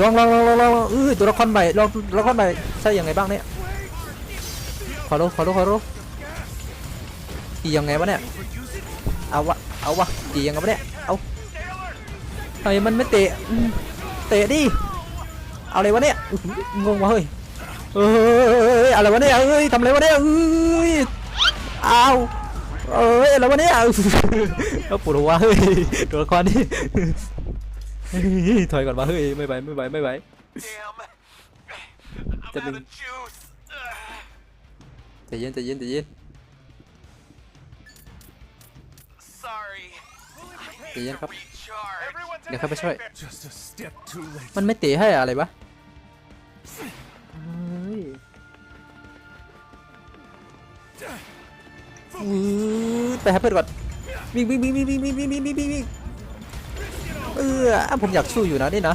ลองลองลองลองลองเออตัวละครใหม่ลองตัวละครใหม่ใช่ยังไงบ้างเนี่ยขอรู้ขอรู้ขอรู้ตียังไงวะเนี่ยเอาวะเอาวะตียังไงวะเนี่ยเอาทำไมมันไม่เตะเตะดิเอาอะไรวะเนี่ยงงวะเฮ้ยเอ้ยอะไรวะเนี่ยเอ้ยทำอะไรวะเนี่ยเอ้ยเอาเอ้ยอะไรวะเนี่ยเอาปวดหัวเฮ้ยตัวละครนี่ ถอยก่อนมาเฮ้ยไม่ไหวไม่ไหวไม่ไหว Damn. I'm That out mean- of juice. Ugh. ใจเย็นใจเย็นใจเย็น Sorry. ใจเย็นครับ Recharge. เดี๋ยวเข้าไปช่วย Just a step too late. มันไม่เตะให้อะไรวะเฮ้ยอือไปหาเพื่อนก่อนวิ่งวิ่งวิ่งวิ่งวิ่งวิ่งวิ่งวิ่งวิ่งวิ่ง เออผมอยากสู้อยู่นะนี่นะ